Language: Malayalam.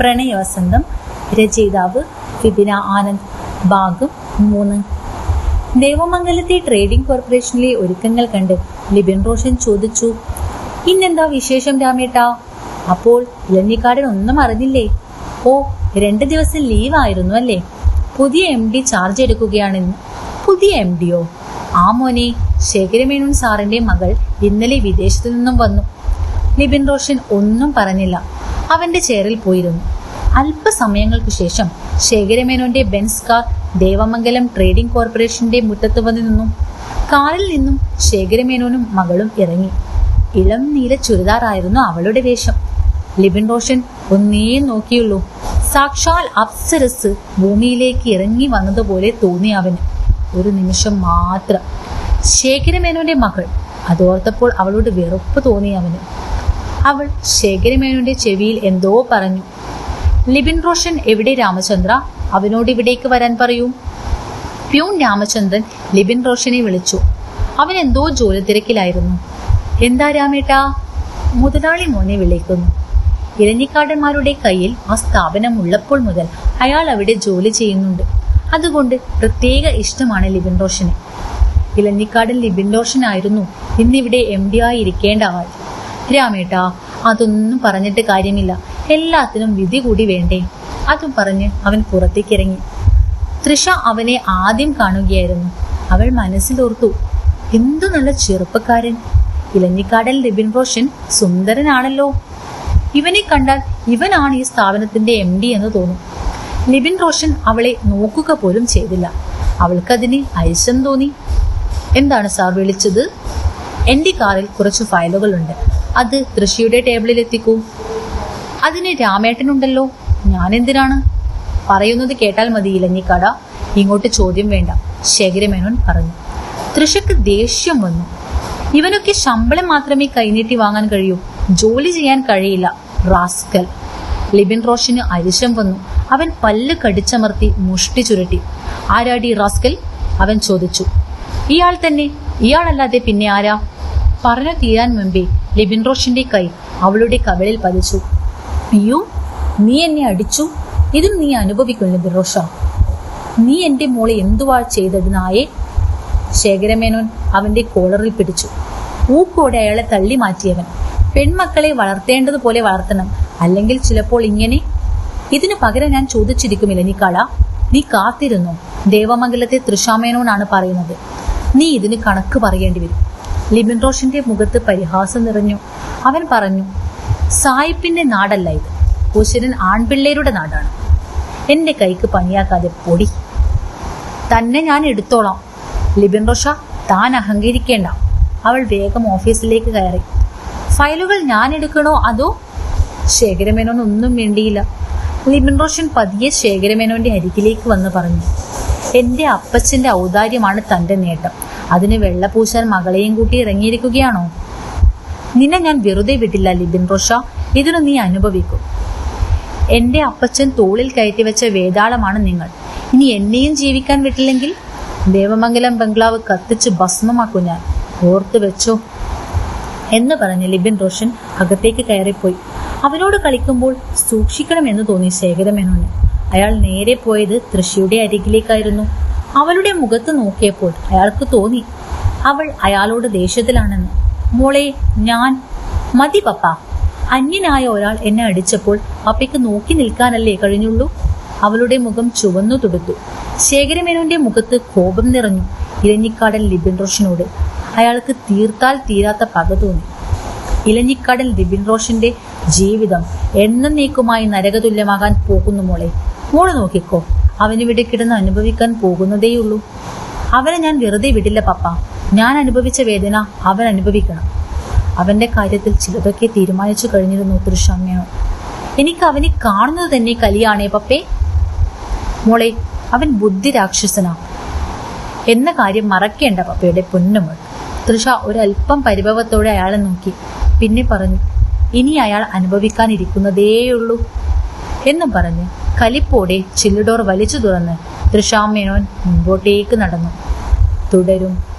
പ്രണയവസന്തം രചയിതാവ് വിപിന ആനന്ദ് ഭാഗം മൂന്ന്. ദേവമംഗലത്തെ ട്രേഡിംഗ് കോർപ്പറേഷനിലെ ഒരുക്കങ്ങൾ കണ്ട് ലിബിൻ റോഷൻ ചോദിച്ചു ഇന്നെന്താ വിശേഷം രാമേട്ടാ? അപ്പോൾ ഇലഞ്ഞിക്കാടൻ ഒന്നും അറിഞ്ഞില്ലേ? ഓ രണ്ട് ദിവസം ലീവായിരുന്നു അല്ലേ? പുതിയ എം ഡി ചാർജ് എടുക്കുകയാണെന്ന്. പുതിയ എം ഡിയോ? ആ മോനെ ശേഖരമേനോൻ സാറിന്റെ മകൾ ഇന്നലെ വിദേശത്തു നിന്നും വന്നു. ലിബിൻ റോഷൻ ഒന്നും പറഞ്ഞില്ല. അവന്റെ ചെയറിൽ പോയിരുന്നു. അല്പസമയങ്ങൾക്ക് ശേഷം ശേഖരമേനോന്റെ ബെൻസ് കാർ ദേവമംഗലം ട്രേഡിംഗ് കോർപ്പറേഷന്റെ മുറ്റത്ത് വന്നു നിന്നു. കാറിൽ നിന്നും ശേഖരമേനോനും മകളും ഇറങ്ങി. ഇളം നീല ചുരിദാറായിരുന്നു അവളുടെ വേഷം. ലിബിൻ റോഷൻ ഒന്നേ നോക്കിയുള്ളൂ. സാക്ഷാൽ അപ്സരസ് ഭൂമിയിലേക്ക് ഇറങ്ങി വന്നതുപോലെ തോന്നി അവന്. ഒരു നിമിഷം മാത്രം. ശേഖരമേനോന്റെ മകൾ. അതോർത്തപ്പോൾ അവളോട് വെറുപ്പ് തോന്നി അവന്. അവൾ ശേഖരമേനോന്റെ ചെവിയിൽ എന്തോ പറഞ്ഞു. ലിബിൻ റോഷൻ എവിടെ രാമചന്ദ്ര? അവനോട് ഇവിടേക്ക് വരാൻ പറയൂ. പ്യൂൺ രാമചന്ദ്രൻ ലിബിൻ റോഷനെ വിളിച്ചു. അവൻ എന്തോ ജോലി തിരക്കിലായിരുന്നു എന്താ രാമേട്ടാ? മുതലാളി മോനെ വിളിക്കുന്നു. ഇരഞ്ഞിക്കാടന്മാരുടെ കയ്യിൽ ആ സ്ഥാപനം ഉള്ളപ്പോൾ മുതൽ അയാൾ അവിടെ ജോലി ചെയ്യുന്നുണ്ട്. അതുകൊണ്ട് പ്രത്യേക ഇഷ്ടമാണ് ലിബിൻ റോഷന്. ഇലഞ്ഞിക്കാടൻ ലിബിൻ റോഷൻ ആയിരുന്നു ഇന്നിവിടെ എം ഡി ആയി ഇരിക്കേണ്ട ആൾ. രാമേട്ടാ അതൊന്നും പറഞ്ഞിട്ട് കാര്യമില്ല. എല്ലാത്തിനും വിധി കൂടി വേണ്ടേ? അതും പറഞ്ഞ് അവൻ പുറത്തേക്കിറങ്ങി. തൃഷ അവനെ ആദ്യം കാണുകയായിരുന്നു. അവൾ മനസ്സിലോർത്തു എന്തു നല്ല ചെറുപ്പക്കാരൻ. ഇലഞ്ഞിക്കാടൻ ലിബിൻ റോഷൻ സുന്ദരനാണല്ലോ. ഇവനെ കണ്ടാൽ ഇവനാണ് ഈ സ്ഥാപനത്തിന്റെ എം ഡി എന്ന് തോന്നും. ലിബിൻ റോഷൻ അവളെ നോക്കുക പോലും ചെയ്തില്ല. അവൾക്കതിന് ഐശം തോന്നി. എന്താണ് സാർ വിളിച്ചത്? എന്റെ കാറിൽ കുറച്ച് ഫയലുകളുണ്ട്. അത് ഋഷിയുടെ ടേബിളിൽ എത്തിക്കൂ. അതിന് രാമേട്ടനുണ്ടല്ലോ. ഞാൻ എന്തിനാണ് പറയുന്നത് കേട്ടാൽ മതി ഇലഞ്ഞിക്കട ഇങ്ങോട്ട് ചോദ്യം വേണ്ട ശേഖരമേനോൻ പറഞ്ഞു. തൃഷയ്ക്ക് ദേഷ്യം വന്നു. ഇവനൊക്കെ ശമ്പളം മാത്രമേ കൈനീട്ടി വാങ്ങാൻ കഴിയൂ. ജോലി ചെയ്യാൻ കഴിയില്ല. റാസ്കൽ. ലിബിൻ റോഷന് അരിശം വന്നു. അവൻ പല്ല് കടിച്ചമർത്തി മുഷ്ടി ചുരുട്ടി. ആരാടി റാസ്കൽ? അവൻ ചോദിച്ചു. ഇയാൾ തന്നെ. ഇയാളല്ലാതെ പിന്നെ ആരാ? പറഞ്ഞു തീരാൻ മുമ്പേ ലിബിൻ റോഷിന്റെ കൈ അവളുടെ കവിളിൽ പതിച്ചു. അയ്യോ നീ എന്നെ അടിച്ചു? ഇതും നീ അനുഭവിക്കും ലിബിൻ റോഷ. നീ എന്റെ മോളെ എന്തുവാ ചെയ്തത് നായെ? ശേഖരമേനോൻ അവന്റെ കോളറിൽ പിടിച്ചു. ഊക്കോടെ അയാളെ തള്ളി മാറ്റിയവൻ. പെൺമക്കളെ വളർത്തേണ്ടതുപോലെ വളർത്തണം. അല്ലെങ്കിൽ ചിലപ്പോൾ ഇങ്ങനെ? ഇതിനു പകരം ഞാൻ ചോദിച്ചിരിക്കുമില്ല നീ കള നീ കാത്തിരുന്നു? ദേവമംഗലത്തെ തൃശാമേനോനാണ് പറയുന്നത്. നീ ഇതിന് കണക്ക് പറയേണ്ടി വരും. ലിബിൻ റോഷന്റെ മുഖത്ത് പരിഹാസം നിറഞ്ഞു. അവൻ പറഞ്ഞു സായിപ്പിന്റെ നാടല്ല ഇത്. കുശരൻ ആൺപിള്ളേരുടെ നാടാണ്. എന്റെ കൈക്ക് പണിയാക്കാതെ പൊടി. തന്നെ ഞാൻ എടുത്തോളാം. ലിബിൻ റോഷ താൻ അഹങ്കരിക്കേണ്ട. അവൾ വേഗം ഓഫീസിലേക്ക് കയറി. ഫയലുകൾ ഞാൻ എടുക്കണോ അതോ ശേഖരമേനോൻ ഒന്നും വേണ്ടിയില്ല ലിബിൻ റോഷൻ പതിയെ ശേഖരമേനോന്റെ അരികിലേക്ക് വന്ന് പറഞ്ഞു എന്റെ അപ്പച്ചന്റെ ഔദാര്യമാണ് തന്റെ നേട്ടം. അതിന് വെള്ളപൂശാൻ മകളെയും കൂട്ടി ഇറങ്ങിയിരിക്കുകയാണോ? നിന്നെ ഞാൻ വെറുതെ വിട്ടില്ല ലിബിൻ റോഷ ഇതിനു നീ അനുഭവിക്കും. എന്റെ അപ്പച്ചൻ തോളിൽ കയറ്റി വെച്ച വേതാളമാണ് നിങ്ങൾ. ഇനി എന്നെയും ജീവിക്കാൻ വിട്ടില്ലെങ്കിൽ? ദേവമംഗലം ബംഗ്ലാവ് കത്തിച്ച് ഭസ്മമാക്കും ഞാൻ. ഓർത്തു വെച്ചോ. എന്ന് പറഞ്ഞ് ലിബിൻ റോഷൻ അകത്തേക്ക് കയറിപ്പോയി. അവനോട് കളിക്കുമ്പോൾ സൂക്ഷിക്കണമെന്ന് തോന്നി ശേഖരമേനോന്. അയാൾ നേരെ പോയത് തൃശ്ശിയുടെ അരികിലേക്കായിരുന്നു. അവളുടെ മുഖത്ത് നോക്കിയപ്പോൾ അയാൾക്ക് തോന്നി അവൾ അയാളോട് ദേഷ്യത്തിലാണെന്ന്. മോളെ ഞാൻ മതി പപ്പ. അന്യനായ ഒരാൾ എന്നെ അടിച്ചപ്പോൾ പപ്പയ്ക്ക് നോക്കി നിൽക്കാനല്ലേ കഴിഞ്ഞുള്ളൂ? അവളുടെ മുഖം ചുവന്നു തുടുത്തു. ശേഖരമേനോന്റെ മുഖത്ത് കോപം നിറഞ്ഞു. ഇലഞ്ഞിക്കാടൻ ലിബിൻ റോഷനോട് അയാൾക്ക് തീർത്താൽ തീരാത്ത പക തോന്നി. ഇലഞ്ഞിക്കാടൻ ലിബിൻ റോഷന്റെ ജീവിതം എന്നേക്കുമായി നരകതുല്യമാകാൻ പോകുന്നു മോളെ. മോൾ നോക്കിക്കോ. അവനിവിടെ കിടന്ന് അനുഭവിക്കാൻ പോകുന്നതേയുള്ളൂ. അവനെ ഞാൻ വെറുതെ വിടില്ല പപ്പ. ഞാൻ അനുഭവിച്ച വേദന അവൻ അനുഭവിക്കണം. അവന്റെ കാര്യത്തിൽ ചിലതൊക്കെ തീരുമാനിച്ചു കഴിഞ്ഞിരുന്നു തൃശാമ്യോ എനിക്ക് അവനെ കാണുന്നത് തന്നെ കലിയാണേ പപ്പേ. മോളെ അവൻ ബുദ്ധി രാക്ഷസനാ എന്ന കാര്യം മറക്കേണ്ട പപ്പയുടെ പൊന്നുമോൾ. തൃഷ ഒരല്പം പരിഭവത്തോടെ അയാളെ നോക്കി. പിന്നെ പറഞ്ഞു ഇനി അയാൾ അനുഭവിക്കാനിരിക്കുന്നതേയുള്ളൂ എന്നും പറഞ്ഞ്. കലിപ്പോടെ ചില്ലുഡോർ വലിച്ചു തുറന്ന് തൃഷാമേനോൻ മുമ്പോട്ടേക്ക് നടന്നു. തുടരും.